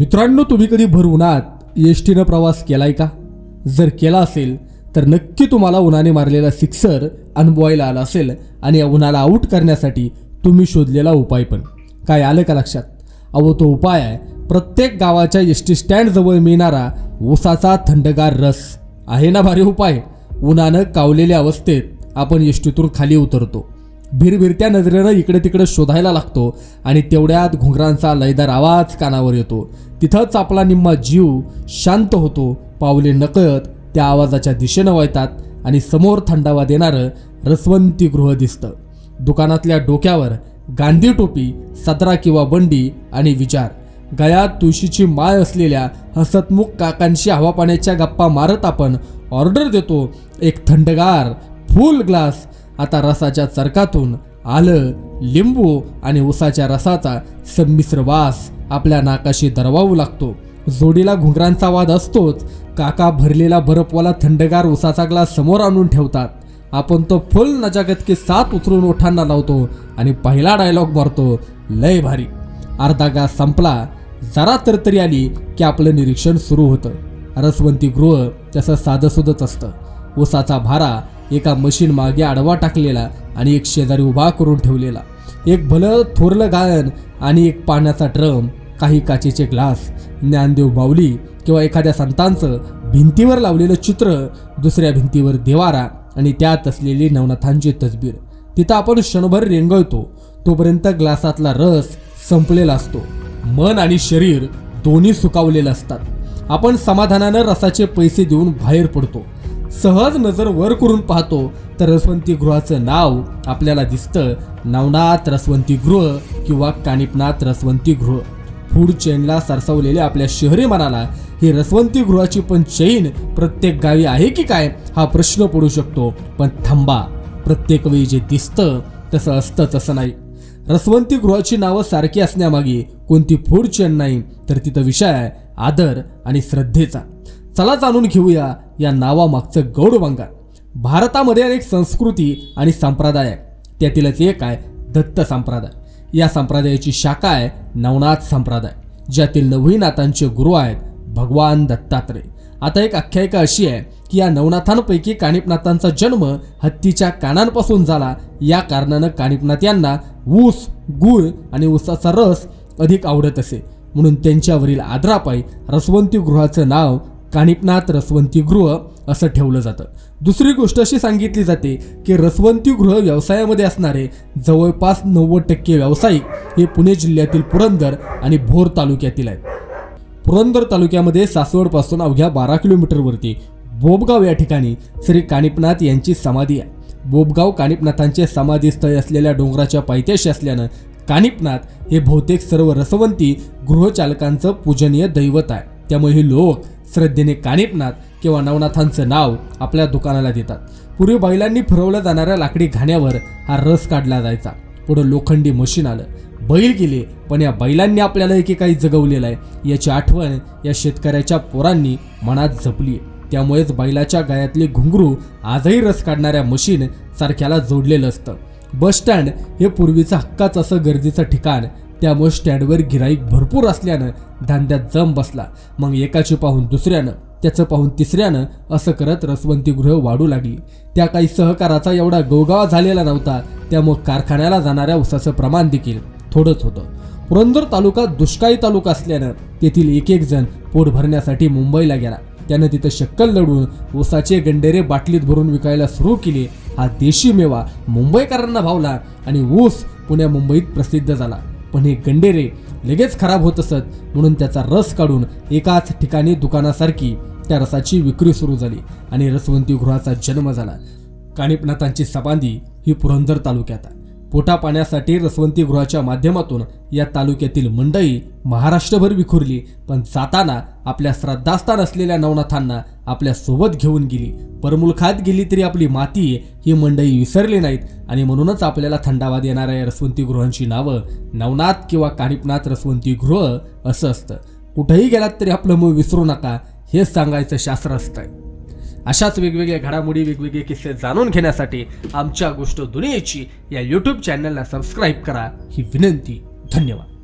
मित्रांनो तुम्ही कधी भर उन्हात एस टीनं प्रवास केलाय का? जर केला असेल तर नक्की तुम्हाला उन्हाने मारलेला सिक्सर अनुभवायला आला असेल आणि या उन्हाला आऊट करण्यासाठी तुम्ही शोधलेला उपाय पण. काय आलं का लक्षात? अहो तो उपाय आहे प्रत्येक गावाच्या एस टी स्टँडजवळ मिळणारा ऊसाचा थंडगार रस. आहे ना भारी उपाय? उन्हानं कावलेल्या अवस्थेत आपण एस टीतून खाली उतरतो. भिरभिरत्या नजरेनं इकडे तिकडे शोधायला लागतो आणि तेवढ्यात घुंगरांचा लयदार आवाज कानावर येतो. तिथंच आपला निम्मा जीव शांत होतो. पावले नकळत त्या आवाजाच्या दिशेनं वळतात आणि समोर थंडावा देणारं रसवंती गृह दिसतं. दुकानातल्या डोक्यावर गांधी टोपी सदरा किंवा बंडी आणि विचार. गळ्यात तुळशीची माळ असलेल्या हसतमुख काकांशी हवापाण्याच्या गप्पा मारत आपण ऑर्डर देतो एक थंडगार फुल ग्लास आता रसाच्या चरकातून आलं लिंबू आणि उसाच्या रसाचा संमिश्र वास आपल्या नाकाशी दरवावू लागतो. जोडीला घुंगरांचा वाद असतोच. काका भरलेला बरफवाला थंडगार उसाचा ग्लास समोर आणून ठेवतात. आपण तो फुल नजागत की साथ उचलून ओठांना लावतो आणि पहिला डायलॉग मारतो. लय भारी. अर्धा ग्लास संपला. जरा तर तरी आली की आपलं निरीक्षण सुरू होतं. रसवंती गृह तसं साधंसुधच असतं. उसाचा भारा एका मशीन मागे आडवा टाकलेला आणि एक शेजारी उभा करून ठेवलेला. एक भलं थोरलं गायन आणि एक पाण्याचा ड्रम काही काचेचे ग्लास ज्ञानदेव बावली किंवा एखाद्या संतांचं भिंतीवर लावलेलं चित्र दुसऱ्या भिंतीवर देवारा आणि त्यात असलेली नवनाथांची तसबीर तिथं आपण क्षणभर रेंगळतो तोपर्यंत ग्लासातला रस संपलेला असतो. मन आणि शरीर दोन्ही सुकावलेलं असतात. आपण समाधानानं रसाचे पैसे देऊन बाहेर पडतो. सहज नजर वर करून पाहतो तर रसवंती गृहाचं नाव आपल्याला दिसतं. नवनाथ रसवंती गृह किंवा कानिपनाथ रसवंती गृह. फूड चेनला सरसवलेल्या आपल्या शहरी मनाला ही रसवंती गृहाची पण चैन प्रत्येक गावी आहे की काय हा प्रश्न पडू शकतो. पण थांबा प्रत्येक वेळी जे दिसतं तसं असतं तसं नाही. रसवंती गृहाची नावं सारखी असण्यामागे कोणती फूड चेन नाही तर तिथं विषय आहे आदर आणि श्रद्धेचा. चला जाणून घेऊया या नावामागचं गौड भारतामध्ये अनेक संस्कृती आणि संप्रदाय आहे त्यातीलच एक आहे दत्त संप्रदाय. या संप्रदायाची शाखा आहे नवनाथ संप्रदाय. ज्यातील नवहीनाथांचे गुरु आहेत भगवान दत्तात्रय. आता एक आख्यायिका अशी आहे की या नवनाथांपैकी कानिपनाथांचा जन्म हत्तीच्या कानांपासून झाला. या कारणानं कानिपनाथ यांना ऊस गुळ आणि ऊसाचा रस अधिक आवडत असे. म्हणून त्यांच्यावरील आदरापायी रसवंती गृहाचं नाव कानिपनाथ रसवंतीगृह असं ठेवलं जातं. दुसरी गोष्ट अशी सांगितली जाते की रसवंतीगृह व्यवसायामध्ये असणारे जवळपास नव्वद टक्के व्यावसायिक हे पुणे जिल्ह्यातील पुरंदर आणि भोर तालुक्यातील आहेत. पुरंदर तालुक्यामध्ये सासवडपासून अवघ्या बारा किलोमीटरवरती बोबगाव या ठिकाणी श्री कानिपनाथ यांची समाधी आहे. बोबगाव कानिपनाथांचे समाधीस्थळ असलेल्या डोंगराच्या पायथ्याशी असल्यानं कानिपनाथ हे बहुतेक सर्व रसवंती गृहचालकांचं पूजनीय दैवत आहे. त्यामुळे हे लोक श्रद्धेने कानिपनाथ किंवा नवनाथांचं नाव आपल्या दुकानाला देतात. पूर्वी बैलांनी फिरवल्या जाणाऱ्या लाकडी घाण्यावर हा रस काढला जायचा. पुढं लोखंडी मशीन आलं. बैल गेले पण या बैलांनी आपल्याला एकेकाळी जगवलेलं आहे. याची आठवण या शेतकऱ्याच्या पोरांनी मनात जपली त्यामुळेच बैलाच्या गायातले घुंगरू आजही रस काढणाऱ्या मशीन सारख्याला जोडलेलं असतं. बस स्टँड हे पूर्वीचं हक्काचं असं गर्दीचं ठिकाण त्यामुळे स्टँडवर गिराईक भरपूर असल्यानं धांद्यात जम बसला. मग एकाचे पाहून दुसऱ्यानं त्याचं पाहून तिसऱ्यानं असं करत रसवंतीगृह वाढू लागली. त्या काही सहकाराचा एवढा गोगावा झालेला नव्हता त्यामुळे कारखान्याला जाणाऱ्या उसाचं प्रमाण देखील थोडंच होतं. पुरंदर तालुका दुष्काळी तालुका असल्यानं तेथील एक एक जण पोट भरण्यासाठी मुंबईला गेला. त्यानं तिथं शक्कल लढून ऊसाचे गंडेरे बाटलीत भरून विकायला सुरू केले. हा देशी मेवा मुंबईकरांना भावला आणि ऊस पुण्या मुंबईत प्रसिद्ध झाला. पण हे गंडेरे लगेच खराब होत असत म्हणून त्याचा रस काढून एकाच ठिकाणी दुकानासारखी त्या रसाची विक्री सुरू झाली आणि रसवंती गृहाचा जन्म झाला. काणिपनाथांची सबांदी ही पुरंदर तालुक्यात आहे. पोटा पाण्यासाठी रसवंती गृहाच्या माध्यमातून या तालुक्यातील मंडई महाराष्ट्रभर विखुरली. पण जाताना आपल्या श्रद्धास्थान असलेल्या नवनाथांना आपल्यासोबत घेऊन गेली. परमुलखात गेली तरी आपली माती ही मंडई विसरली नाहीत आणि म्हणूनच आपल्याला थंडावा देणाऱ्या या रसवंती गृहांची नावं नवनाथ किंवा कानिपनाथ रसवंती गृह असं असतं. कुठेही गेलात तरी आपलं मूळ विसरू नका हेच सांगायचं शास्त्र असतं अशाच वेगवेगळ्या घडामोडी वेगवेगळे किस्से जाणून घेण्यासाठी आमच्या गोष्ट दुनियेची या यूट्यूब चॅनलला सबस्क्राईब करा. ही विनंती. धन्यवाद.